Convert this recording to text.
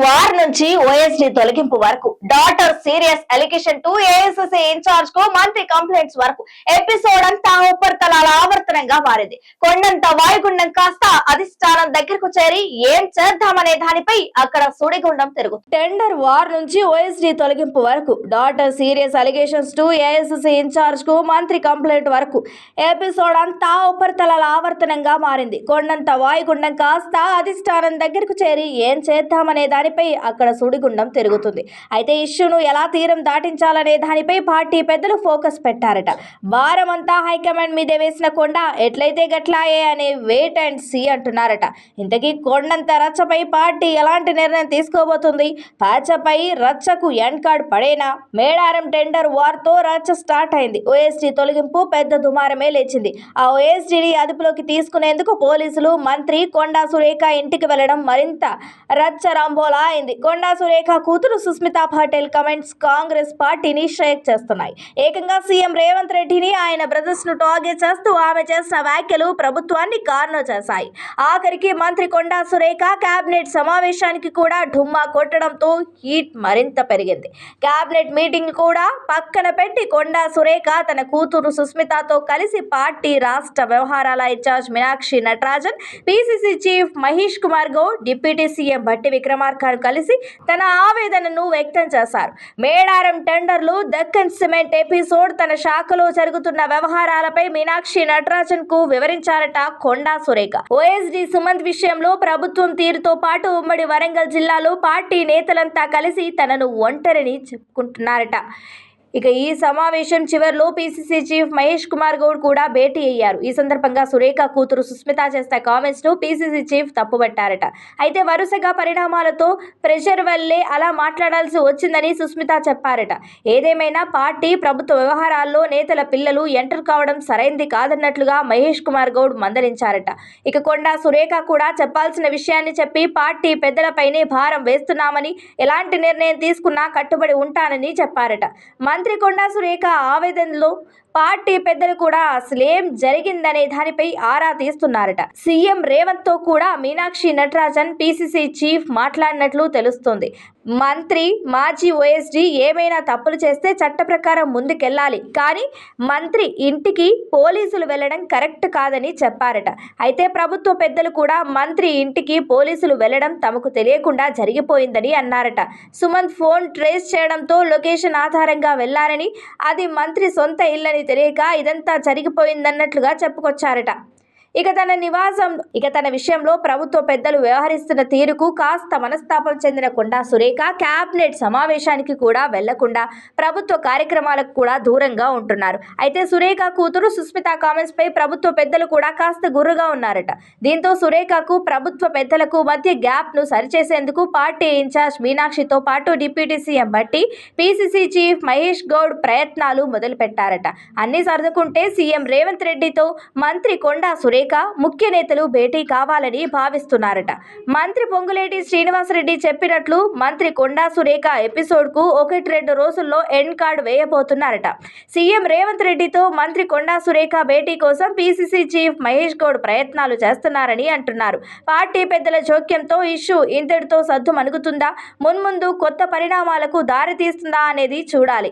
War నుంచి OSD తొలగింపు వరకు. Daughter serious allegation to ASSA ఇన్ఛార్జ్కు మంత్రి కంప్లైంట్స్ వరకు. ఎపిసోడ్ అంతా ఉపరితలాల ఆవర్తనంగా మారింది. కొండంత వాయుగుండం కాస్త అధిష్టానం దగ్గరకు చేరి ఏం చేద్దామనే దానిపై అక్కడ సుడిగుండం తిరుగు టెండర్ వార్ నుంచి ఓఎస్డి తొలగింపు వరకు. Daughter serious allegations to ASSA ఇన్ఛార్జ్కు మంత్రి కంప్లైంట్ వరకు. ఎపిసోడ్ అంతా ఉపరితలాల ఆవర్తనంగా మారింది. కొండంత వాయుగుండం కాస్త అధిష్టానం దగ్గరకు చేరి ఏం చేద్దామనే దాని దానిపై అక్కడ సుడిగుండం తిరుగుతుంది. అయితే ఇష్యూను ఎలా తీరం దాటించాలనే దానిపై పార్టీ పెద్దలు ఫోకస్ పెట్టారట. భారం అంతా హైకమాండ్ మీదే వేసిన కొండ ఎట్లయితే గట్లాయే అనే వెయిట్ అండ్ సీ అంటున్నారట. ఇంతకీ కొండంత రచ్చపై పార్టీ ఎలాంటి నిర్ణయం తీసుకోబోతుంది? పాచపై రచ్చకు ఎండ్ కార్డ్ పడేనా? మేడారం టెండర్ వార్తో రచ్చ స్టార్ట్ అయింది. ఓఎస్డీ తొలగింపు పెద్ద దుమారమే లేచింది. ఆ ఓఎస్డీని అదుపులోకి తీసుకునేందుకు పోలీసులు మంత్రి కొండా సురేఖ ఇంటికి వెళ్ళడం మరింత రచ్చ రంబోలా అయింది. కొండా సురేఖ కూతురు సుస్మితా పటేల్ కమెంట్స్ కాంగ్రెస్ పార్టీని షేక్ చేస్తున్నాయి. ఏకంగా సీఎం రేవంత్ రెడ్డిని ఆయన బ్రదర్స్ను టార్గెట్ చేస్తూ ఆమె చేసిన వ్యాఖ్యలు ప్రభుత్వాన్ని కారణం చేశాయి. ఆఖరికి మంత్రి కొండా సురేఖ కేబినెట్ సమావేశానికి కూడా ఢుమ్మా కొట్టడంతో హీట్ మరింత పెరిగింది. కేబినెట్ మీటింగ్ కూడా పక్కన పెట్టి కొండా సురేఖ తన కూతురు సుస్మితతో కలిసి పార్టీ రాష్ట్ర వ్యవహారాల incharge Meenakshi Natarajan PCC chief Mahesh Kumar Goud deputy CM Bhatti విక్రమార్కను కలిసి తన ఆవేదనను వ్యక్తం చేశారు. మేడారం టెండర్లు దక్కన్ సిమెంట్ ఎపిసోడ్ తన శాఖలో జరుగుతున్న వ్యవహారాలపై మీనాక్షి నటరాజన్కు వివరించారట కొండా సురేఖ. ఓఎస్డి సుమంత్ విషయంలో ప్రభుత్వం తీరుతో పాటు ఉమ్మడి వరంగల్ జిల్లాలో పార్టీ నేతలంతా కలిసి తనను ఒంటరిని చెప్పుకుంటున్నారట. ఇక ఈ సమావేశం చివరిలో పిసిసి చీఫ్ మహేష్ కుమార్ గౌడ్ కూడా భేటీ అయ్యారు. ఈ సందర్భంగా సురేఖ కూతురు సుస్మిత చేసిన కామెంట్స్ను పిసిసి చీఫ్ తప్పుపట్టారట అయితే వరుసగా పరిణామాలతో ప్రెషర్ వల్లే అలా మాట్లాడాల్సి వచ్చిందని సుస్మిత చెప్పారట. ఏదేమైనా పార్టీ ప్రభుత్వ వ్యవహారాల్లో నేతల పిల్లలు ఎంటర్ కావడం సరైంది కాదన్నట్లుగా మహేష్ కుమార్ గౌడ్ మందలించారట. ఇక కొండా సురేఖ కూడా చెప్పాల్సిన విషయాన్ని చెప్పి పార్టీ పెద్దలపైనే భారం వేస్తున్నామని ఎలాంటి నిర్ణయం తీసుకున్నా కట్టుబడి ఉంటానని చెప్పారట. మంత్రి కొండా సురేఖ ఆవేదనలో పార్టీ పెద్దలు కూడా అసలేం జరిగిందనే దానిపై ఆరా తీస్తున్నారట. సీఎం రేవంత్తో కూడా మీనాక్షి నటరాజన్ పిసిసి చీఫ్ మాట్లాడినట్లు తెలుస్తుంది. మంత్రి మాజీ ఓఎస్డి ఏమైనా తప్పులు చేస్తే చట్ట ప్రకారం ముందుకెళ్ళాలి. కానీ మంత్రి ఇంటికి పోలీసులు వెళ్ళడం కరెక్ట్ కాదని చెప్పారట. అయితే ప్రభుత్వ పెద్దలు కూడా మంత్రి ఇంటికి పోలీసులు వెళ్ళడం తమకు తెలియకుండా జరిగిపోయిందని అన్నారట. సుమంత్ ఫోన్ ట్రేస్ చేయడంతో లొకేషన్ ఆధారంగా వెళ్ళారని అది మంత్రి సొంత ఇల్లని తెలియక ఇదంతా జరిగిపోయిందన్నట్లుగా చెప్పుకొచ్చారట. ఇక తన నివాసం ఇక తన విషయంలో ప్రభుత్వ పెద్దలు వ్యవహరిస్తున్న తీరుకు కాస్త మనస్తాపం చెందిన కొండా సురేఖ క్యాబినెట్ సమావేశానికి కూడా వెళ్ళకుండా ప్రభుత్వ కార్యక్రమాలకు కూడా దూరంగా ఉంటున్నారు. అయితే సురేఖ కూతురు సుస్మిత కామెంట్స్ పై ప్రభుత్వ పెద్దలు కూడా కాస్త గుర్రుగా ఉన్నారట. దీంతో సురేఖకు ప్రభుత్వ పెద్దలకు మధ్య గ్యాప్ను సరిచేసేందుకు పార్టీ ఇన్ఛార్జ్ మీనాక్షితో పాటు deputy CM Bhatti PCC chief Mahesh Goud ప్రయత్నాలు మొదలుపెట్టారట. అన్ని సర్దుకుంటే సీఎం రేవంత్ రెడ్డితో మంత్రి కొండా సురేఖ ముఖ్య నేతలు భేటీ కావాలని భావిస్తున్నారట. మంత్రి పొంగులేటి శ్రీనివాసరెడ్డి చెప్పినట్లు మంత్రి కొండా సురేఖ ఎపిసోడ్కు ఒకటి రెండు రోజుల్లో ఎండ్ కార్డ్ వేయబోతున్నారట. సీఎం రేవంత్ రెడ్డితో మంత్రి కొండా సురేఖ భేటీ కోసం పీసీసీ చీఫ్ మహేష్ గౌడ్ ప్రయత్నాలు చేస్తున్నారని అంటున్నారు. పార్టీ పెద్దల జోక్యంతో ఇష్యూ ఇంతటితో సద్దు మణుగుతుందా మున్ముందు కొత్త పరిణామాలకు దారితీస్తుందా అనేది చూడాలి.